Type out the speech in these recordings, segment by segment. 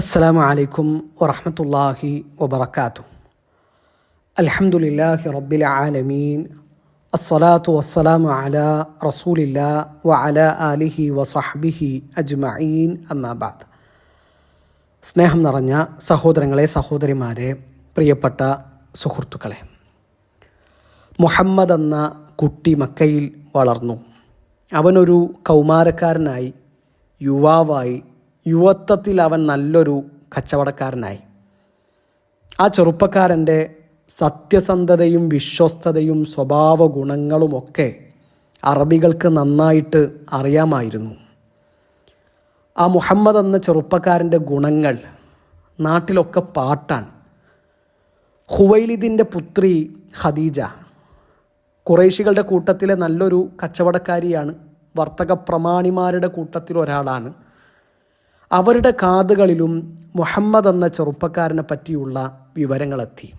അസ്സാമു അലൈക്കും വറഹമത്തല്ലാഹി വബർക്കാത്തു അലഹമുല്ലാഹി റബ്ബിൽ ആലമീൻ. അസ്സലാത്തു വസ്സലാമു അല റസൂലില്ല വ അല അലിഹി വസഹബിഹി അജ്മീൻ അന്നാബാദ് സ്നേഹം നിറഞ്ഞ സഹോദരങ്ങളെ സഹോദരിമാരെ പ്രിയപ്പെട്ട സുഹൃത്തുക്കളെ. മുഹമ്മദ് എന്ന കുട്ടി മക്കയിൽ വളർന്നു. അവനൊരു കൗമാരക്കാരനായി യുവാവായി യുവത്വത്തിൽ അവൻ നല്ലൊരു കച്ചവടക്കാരനായി. ആ ചെറുപ്പക്കാരന്റെ സത്യസന്ധതയും വിശ്വസ്തതയും സ്വഭാവ ഗുണങ്ങളുമൊക്കെ അറബികൾക്ക് നന്നായിട്ട് അറിയാമായിരുന്നു. ആ മുഹമ്മദ് എന്ന ചെറുപ്പക്കാരന്റെ ഗുണങ്ങൾ നാട്ടിലൊക്കെ പാട്ടാൻ ഹുവൈലിദിന്റെ പുത്രി ഖദീജ കുറേശികളുടെ കൂട്ടത്തിലെ നല്ലൊരു കച്ചവടക്കാരിയാണ്. വർത്തക പ്രമാണിമാരുടെ കൂട്ടത്തിൽ ഒരാളാണ് അവരുടെ കാതുകളിലും മുഹമ്മദ് എന്ന ചെറുപ്പക്കാരനെ പറ്റിയുള്ള വിവരങ്ങളെത്തി.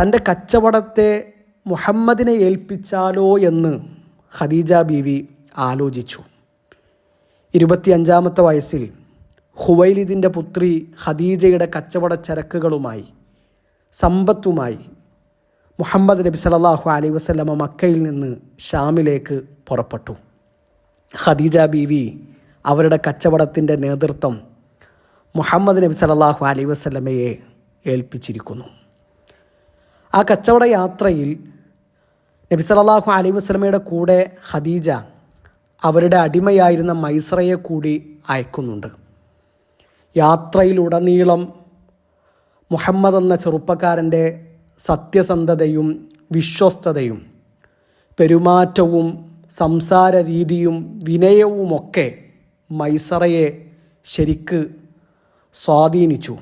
തന്റെ കച്ചവടത്തെ മുഹമ്മദിനെ ഏൽപ്പിച്ചാലോ എന്ന് ഖദീജ ബീവി ആലോചിച്ചു. ഇരുപത്തിയഞ്ചാമത്തെ വയസ്സിൽ ഹുവൈലിദിന്റെ പുത്രി ഖദീജയുടെ കച്ചവട ചരക്കുകളുമായി സമ്പത്തുമായി മുഹമ്മദ് നബി സലാഹു അലൈ വസ്ലമ മക്കയിൽ നിന്ന് ഷാമിലേക്ക് പുറപ്പെട്ടു. ഖദീജ ബീവി അവരുടെ കച്ചവടത്തിന്റെ നേതൃത്വം മുഹമ്മദ് നബി സലാഹു അലൈഹി വസ്ലമയെ ഏൽപ്പിച്ചിരിക്കുന്നു. ആ കച്ചവട യാത്രയിൽ നബി സലാഹു അലൈഹി വസ്ലമയുടെ കൂടെ ഖദീജ അവരുടെ അടിമയായിരുന്ന മൈസറയെ കൂടി അയക്കുന്നുണ്ട്. യാത്രയിലുടനീളം മുഹമ്മദ് എന്ന ചെറുപ്പക്കാരന്റെ സത്യസന്ധതയും വിശ്വസ്തതയും പെരുമാറ്റവും സംസാര രീതിയും വിനയവുമൊക്കെ മൈസറയെ ശരിക്ക് സ്വാധീനിച്ചു.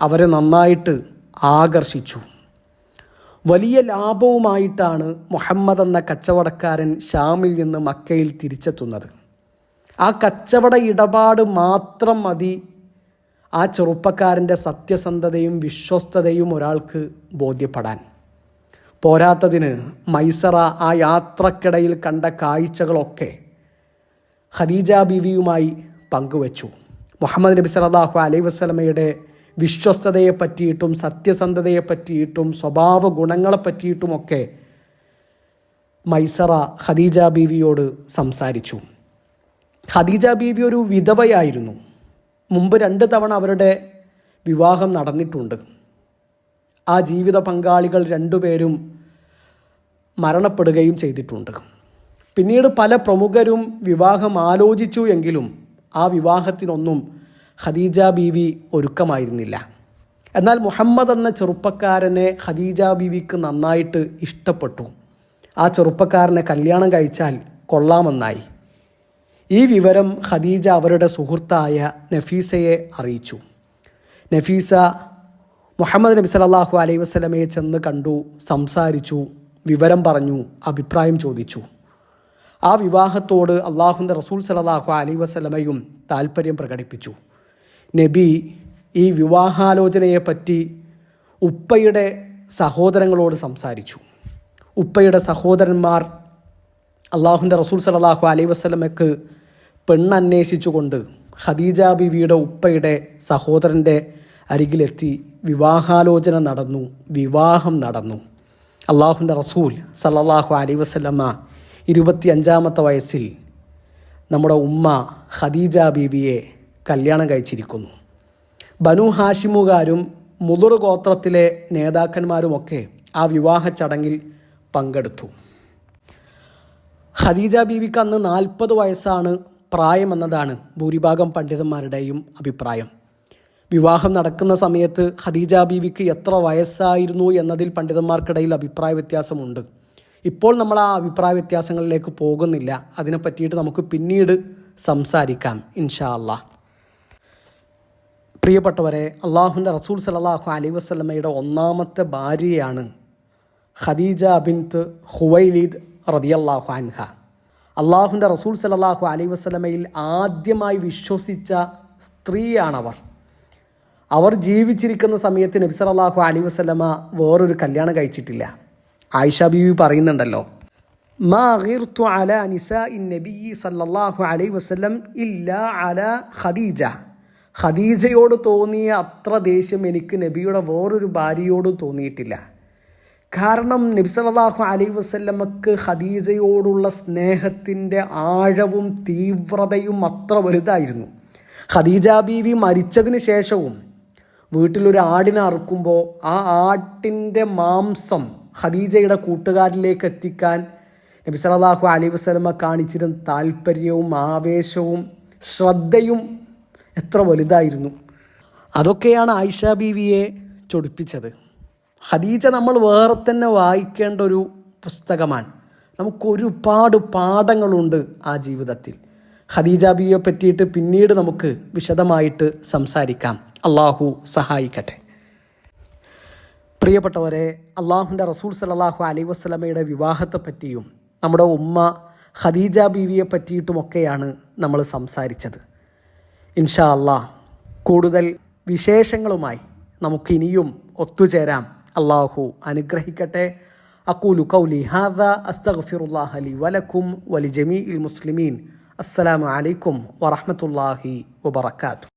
അവരെ നന്നായിട്ട് ആകർഷിച്ചു. വലിയ ലാഭവുമായിട്ടാണ് മുഹമ്മദ് എന്ന കച്ചവടക്കാരൻ ഷാമിൽ നിന്ന് മക്കയിൽ തിരിച്ചെത്തുന്നത്. ആ കച്ചവട ഇടപാട് മാത്രം മതി. ആ ചെറുപ്പക്കാരന്റെ സത്യസന്ധതയും വിശ്വസ്തതയും ഒരാൾക്ക് ബോധ്യപ്പെടാൻ. പോരാത്തതിന് മൈസറ ആ യാത്രക്കിടയിൽ കണ്ട കാഴ്ചകളൊക്കെ ഖദീജ ബീവിയുമായി പങ്കുവച്ചു. മുഹമ്മദ് നബി സലാഹു അലൈ വസല്ലമയുടെ വിശ്വസ്തതയെ പറ്റിയിട്ടും സത്യസന്ധതയെ പറ്റിയിട്ടും സ്വഭാവ ഗുണങ്ങളെ പറ്റിയിട്ടുമൊക്കെ മൈസറ ഖദീജ ബീവിയോട് സംസാരിച്ചു. ഖദീജ ബീവി ഒരു വിധവയായിരുന്നു. മുമ്പ് രണ്ട് തവണ അവരുടെ വിവാഹം നടന്നിട്ടുണ്ട്. ആ ജീവിത പങ്കാളികൾ രണ്ടുപേരും മരണപ്പെടുകയും ചെയ്തിട്ടുണ്ട്. പിന്നീട് പല പ്രമുഖരും വിവാഹം ആലോചിച്ചു എങ്കിലും ആ വിവാഹത്തിനൊന്നും ഖദീജ ബീവി ഒരുക്കമായിരുന്നില്ല. എന്നാൽ മുഹമ്മദ് എന്ന ചെറുപ്പക്കാരനെ ഖദീജ ബീവിക്ക് നന്നായിട്ട് ഇഷ്ടപ്പെട്ടു. ആ ചെറുപ്പക്കാരനെ കല്യാണം കഴിച്ചാൽ കൊള്ളാമെന്നായി. ഈ വിവരം ഖദീജ അവരുടെ സുഹൃത്തായ നഫീസയെ അറിയിച്ചു. നഫീസ മുഹമ്മദ് നബി സല്ലല്ലാഹു അലൈഹി വസ്ലമയെ ചെന്ന് കണ്ടു സംസാരിച്ചു വിവരം പറഞ്ഞു അഭിപ്രായം ചോദിച്ചു. ആ വിവാഹത്തോട് അള്ളാഹുന്റെ റസൂൽ സലാഹു അലി വസ്ലമയും താല്പര്യം പ്രകടിപ്പിച്ചു. നബി ഈ വിവാഹാലോചനയെപ്പറ്റി ഉപ്പയുടെ സഹോദരങ്ങളോട് സംസാരിച്ചു. ഉപ്പയുടെ സഹോദരന്മാർ അള്ളാഹുന്റെ റസൂൽ സലാഹു അലൈ വസ്ലമയ്ക്ക് പെണ്ണന്വേഷിച്ചുകൊണ്ട് ഖദീജ ബിവിയുടെ ഉപ്പയുടെ സഹോദരന്റെ അരികിലെത്തി വിവാഹാലോചന നടന്നു വിവാഹം നടന്നു. അള്ളാഹുന്റെ റസൂൽ സല്ലല്ലാഹു അലൈ വസ്ലമ്മ ഇരുപത്തിയഞ്ചാമത്തെ വയസ്സിൽ നമ്മുടെ ഉമ്മ ഖദീജ ബീവിയെ കല്യാണം കഴിച്ചിരിക്കുന്നു. ബനു ഹാഷിമുകാരും മുതിർ ഗോത്രത്തിലെ നേതാക്കന്മാരുമൊക്കെ ആ വിവാഹ ചടങ്ങിൽ പങ്കെടുത്തു. ഖദീജ ബീവിക്ക് അന്ന് നാൽപ്പത് വയസ്സാണ് പ്രായമെന്നതാണ് ഭൂരിഭാഗം പണ്ഡിതന്മാരുടെയും അഭിപ്രായം. വിവാഹം നടക്കുന്ന സമയത്ത് ഖദീജ ബീവിക്ക് എത്ര വയസ്സായിരുന്നു എന്നതിൽ പണ്ഡിതന്മാർക്കിടയിൽ അഭിപ്രായ വ്യത്യാസമുണ്ട്. ഇപ്പോൾ നമ്മൾ ആ അഭിപ്രായ വ്യത്യാസങ്ങളിലേക്ക് പോകുന്നില്ല. അതിനെ പറ്റിയിട്ട് നമുക്ക് പിന്നീട് സംസാരിക്കാം ഇൻഷാ അല്ലാ പ്രിയപ്പെട്ടവരെ അള്ളാഹുന്റെ റസൂൽ സലാഹു അലൈ വസ്ലമയുടെ ഒന്നാമത്തെ ഭാര്യയാണ് ഖദീജ ബിൻത്ത് ഹുവൈലീദ് റതിയല്ലാഹു അൻഹ. അള്ളാഹുന്റെ റസൂൽ സലാഹു അലൈ വസ്ലമയിൽ ആദ്യമായി വിശ്വസിച്ച സ്ത്രീയാണവർ. അവർ ജീവിച്ചിരിക്കുന്ന സമയത്ത് നബി സലാഹു അലൈ വസ്ലമ വേറൊരു കല്യാണം കഴിച്ചിട്ടില്ല. ആയിഷ ബീവി പറയുന്നുണ്ടല്ലോ. മാ സല്ലല്ലാഹു അലൈഹി വസല്ലം ഖദീജ. ഖദീജയോട് തോന്നിയ അത്ര ദേഷ്യം എനിക്ക് നബിയുടെ വേറൊരു ഭാര്യയോട് തോന്നിയിട്ടില്ല. കാരണം നബി സല്ലല്ലാഹു അലൈഹി വസല്ലമക്ക് ഖദീജയോടുള്ള സ്നേഹത്തിന്റെ ആഴവും തീവ്രതയും അത്ര വലുതായിരുന്നു. ഖദീജ ബീവി മരിച്ചതിന് ശേഷവും വീട്ടിലൊരു ആടിനെ അറുക്കുമ്പോൾ ആ ആട്ടിന്റെ മാംസം ഖദീജയുടെ കൂട്ടുകാരിലേക്ക് എത്തിക്കാൻ നബി സലാഹു അലൈഹി വസല്ലമ കാണിച്ചിരുന്ന താല്പര്യവും ആവേശവും ശ്രദ്ധയും എത്ര വലുതായിരുന്നു. അതൊക്കെയാണ് ആയിഷ ബീവിയെ ചൊടിപ്പിച്ചത്. ഖദീജ നമ്മൾ വേറെ തന്നെ വായിക്കേണ്ട ഒരു പുസ്തകമാണ്. നമുക്കൊരുപാട് പാഠങ്ങളുണ്ട് ആ ജീവിതത്തിൽ. ഖദീജ ബീവിയെ പറ്റിയിട്ട് പിന്നീട് നമുക്ക് വിശദമായിട്ട് സംസാരിക്കാം. അള്ളാഹു സഹായിക്കട്ടെ. പ്രിയപ്പെട്ടവരെ അള്ളാഹുന്റെ റസൂൽ സലാഹു അലൈ വസ്ലമയുടെ വിവാഹത്തെ പറ്റിയും നമ്മുടെ ഉമ്മ ഖദീജ ബീവിയെ പറ്റിയിട്ടുമൊക്കെയാണ് നമ്മൾ സംസാരിച്ചത്. ഇൻഷാ അള്ളാഹ് കൂടുതൽ വിശേഷങ്ങളുമായി നമുക്കിനിയും ഒത്തുചേരാം. അള്ളാഹു അനുഗ്രഹിക്കട്ടെ. അക്കൂലു കൗലി ഹാദ അസ്തഗ്ഫിറുല്ലാഹ ലി വലക്കും വലി ജമീഇൽ മുസ്ലിമീൻ. അസ്സലാമു അലൈക്കും വറഹ്മത്തുള്ളാഹി വബറകാതുഹു.